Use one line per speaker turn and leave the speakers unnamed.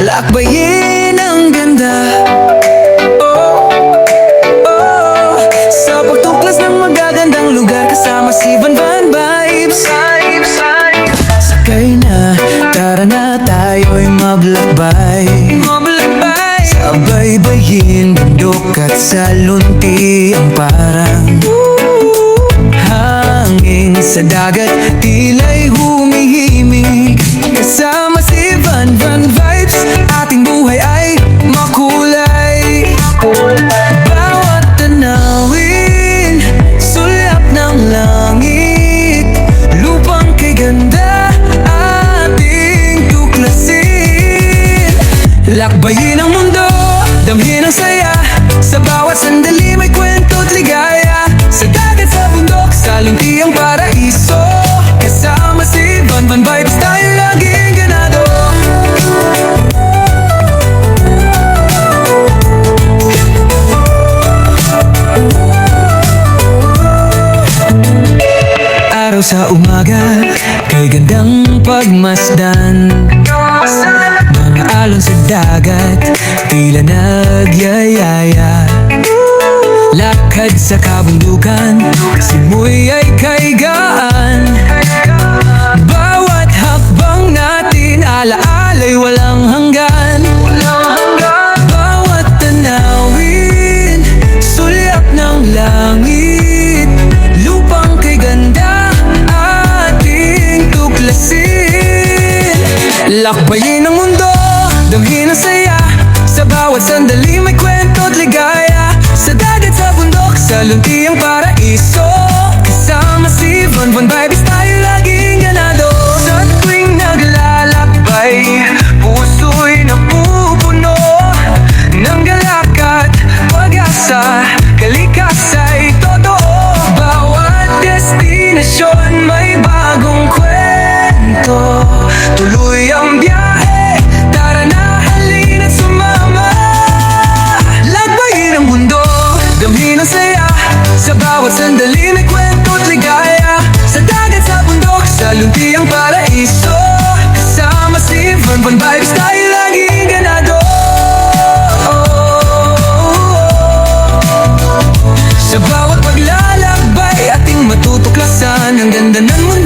Lakbayin ang ganda. Oh, oh Sa pagtuklas ng magagandang lugar Kasama si Van Van Vibes. Sakay na, tara na tayo'y Maglakbay. Sabay-bayin, bundok at sa lunti Ang sa umaga, kay gandang pagmasdan. Mga alon sa dagat, tila nagyayaya. Lakad sa kabundukan, simoy ay kaigaan. Bawat hakbang natin, alaala'y walang hanggan Lakbayin ang mundo, damhin ang saya. Sa bawat sandali may kwento at ligaya. Sa dagat, sa bundok, sa lunti ang paraiso. Kasama si Von Von Vibes, bawat sandali may kwento't ligaya. Sa dagat, sa bundok, sa lunti ang paraiso. Kasama si Von Von Vibes tayo laging ganado. Sa bawat paglalakbay ating matutuklasan Ang ganda ng mundo.